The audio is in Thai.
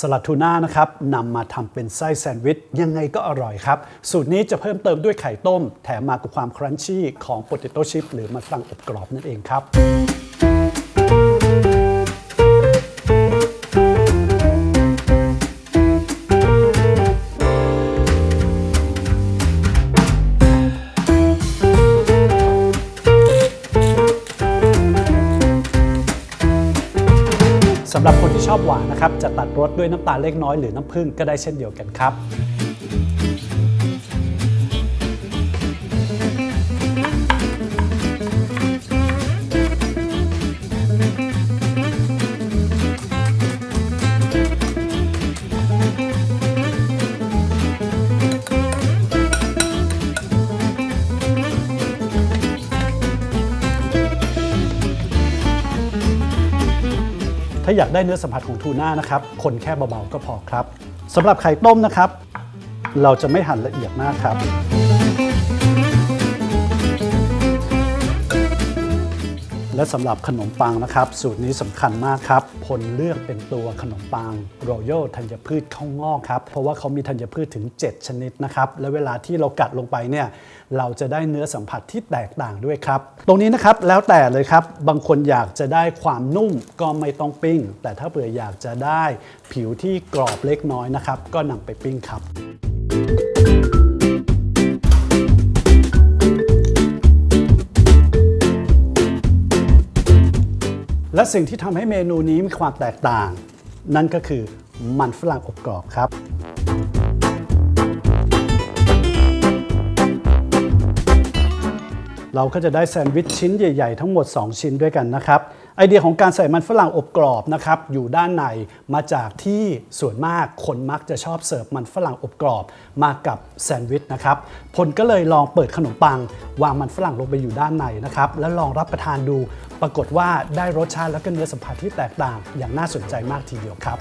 สลัดทูน่านะครับนำมาทำเป็นไส้แซนด์วิชยังไงก็อร่อยครับ สูตรนี้จะเพิ่มเติมด้วยไข่ต้ม แถมมากับความครันชี่ของโปเตโต้ชิพหรือมันฝรั่งอบกรอบนั่นเองครับ สำหรับคนที่ชอบหวานนะครับจะตัดรสด้วยน้ำตาลเล็กน้อยหรือน้ำผึ้งก็ได้เช่นเดียวกันครับ ถ้าอยากได้เนื้อสัมผัสของทูน่านะครับ คนแค่เบาๆก็พอครับสำหรับไข่ต้มนะครับ เราจะไม่หั่นละเอียดมากครับ และสำหรับขนมปังนะครับ สูตรนี้สำคัญมากครับพลเลือกเป็นตัวขนมปังรอยัลธัญพืชข้าวงอกครับ เพราะว่าเขามีธัญพืชถึง 7 ชนิดนะครับ และเวลาที่เรากัดลงไปเนี่ยเราจะได้เนื้อสัมผัสที่แตกต่างด้วยครับ ตรงนี้นะครับแล้วแต่เลยครับ บางคนอยากจะได้ความนุ่มก็ไม่ต้องปิ้ง แต่ถ้าเผื่ออยากจะได้ผิวที่กรอบเล็กน้อยนะครับ ก็นำไปปิ้งครับ และสิ่งที่ทำให้เมนูนี้มีความแตกต่าง นั่นก็คือมันฝรั่งอบกรอบครับ เราก็จะได้แซนด์วิชชิ้นใหญ่ ๆ ทั้งหมด 2 ชิ้นด้วยกันนะครับ ไอเดียของการใส่มันฝรั่งอบกรอบนะครับ อยู่ด้านในมาจากที่ส่วนมากคนมักจะชอบเสิร์ฟมันฝรั่งอบกรอบมากับแซนด์วิชนะครับพลก็เลยลองเปิดขนมปัง วางมันฝรั่งลงไปอยู่ด้านในนะครับ แล้วลองรับประทานดู ปรากฏว่าได้รสชาติและก็เนื้อสัมผัสที่แตกต่างอย่างน่าสนใจมากทีเดียวครับ